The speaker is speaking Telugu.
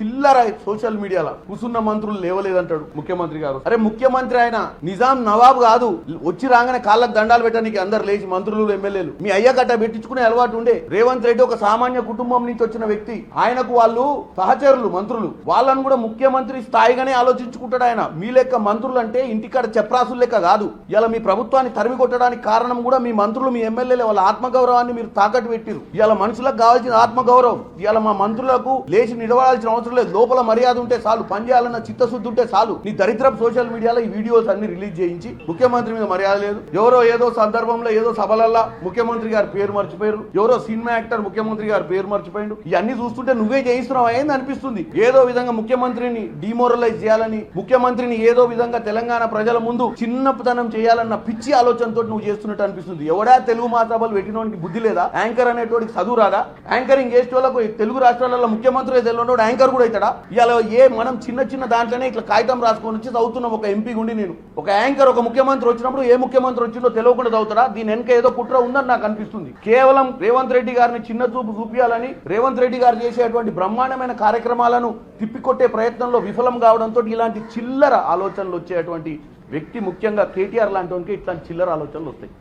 చిల్లర సోషల్ మీడియాలో? కూసున్న మంత్రులు లేవలేదంటాడు ముఖ్యమంత్రి గారు. అరే ముఖ్యమంత్రి ఆయన నిజాం నవాబ్ కాదు. వచ్చి రాగానే కాళ్ళకు దండాలు పెట్టడానికి అందరు లేచి మంత్రులు ఎమ్మెల్యేలు. మీ అయ్య గట్ట పెట్టించుకునే అలవాటు ఉండే. రేవంత్ రెడ్డి ఒక సామాన్య కుటుంబం నుంచి వచ్చిన వ్యక్తి. ఆయనకు వాళ్ళు సహచరులు మంత్రులు. వాళ్ళను కూడా ముఖ్యమంత్రి స్థాయిగానే ఆలోచించుకుంటాడు ఆయన. మీ లెక్క మంత్రులు అంటే ఇంటికాడ చెప్రాసులు లెక్క కాదు. ఇలా మీ ప్రభుత్వాన్ని తరిమి కొట్టడానికి కారణం కూడా మీ మంత్రులు మీ ఎమ్మెల్యేలు. వాళ్ళ ఆత్మగౌరవాన్ని మీరు తాకట్టు పెట్టిరు ఇలా మనుషులకు కావాల్సిన ఆత్మగౌరవం. ఇవాళ మా మంత్రులకు లేచి నిలబడాల్సిన అవసరం లేదు లోపల మర్యాద ఉంటే చాలు పనిచేయాలన్న చిత్తశుద్ధి ఉంటే చాలు. నీ దరిద్రం సోషల్ మీడియాలో ఈ వీడియోస్ అన్ని రిలీజ్ చేయించి ముఖ్యమంత్రి మీద మర్యాద లేదు. ఎవరో ఏదో సందర్భంలో ఏదో సభలల్లా ముఖ్యమంత్రి గారి పేరు మర్చిపోయారు. ఎవరో సినిమా యాక్టర్ ముఖ్యమంత్రి గారి పేరు మర్చిపోయాడు. ఇవన్నీ చూస్తుంటే నువ్వే చేయిస్తున్నావు అయింది అనిపిస్తుంది? ఏదో విధంగా ముఖ్యమంత్రిని డిమోరలైజ్ చేయాలని ముఖ్యమంత్రిని ఏదో విధంగా తెలంగాణ ప్రజల ముందు చిన్నతనం చేయాలన్న పిచ్చి ఆలోచనతో నువ్వు చేస్తున్నట్టు అనిపిస్తుంది. ఎవడా తెలుగు మాసభలు పెట్టినోడికి బుద్ధి లేదా? యాంకర్ అనేటోడికి చదువు రాదా? యాంకరింగ్ చేసే వాళ్ళకు తెలుగు రాష్ట్రాలలో ముఖ్యమంత్రి తెలియనోడు యాంకర్ కూడా అవుతాడా ఇలా ఏ మనం చిన్న చిన్న దాంట్లోనే ఇట్లా కాగితం రాసుకొని వచ్చి చదువుతున్నాం. ఒక ఎంపీ గుండి నేను. ఒక యాంకర్ ఒక ముఖ్యమంత్రి వచ్చినప్పుడు ఏ ముఖ్యమంత్రి వచ్చిందో తెలియకుండా చదువుతాడా? దీని వెనక ఏదో కుట్ర ఉందని నాకు అనిపిస్తుంది. కేవలం రేవంత్ రెడ్డి గారిని చిన్న చూపు చూపించాలని రేవంత్ రెడ్డి గారు చేసేటువంటి బ్రహ్మాండమైన కార్యక్రమాలను తిప్పికొట్టే ప్రయత్నంలో విఫలం కావడంతో ఇలాంటి చిల్లర ఆలోచనలు వచ్చేటువంటి వ్యక్తి ముఖ్యంగా కేటీఆర్ లాంటి వానికి ఇట్లాంటి చిల్లర ఆలోచనలు వస్తాయి.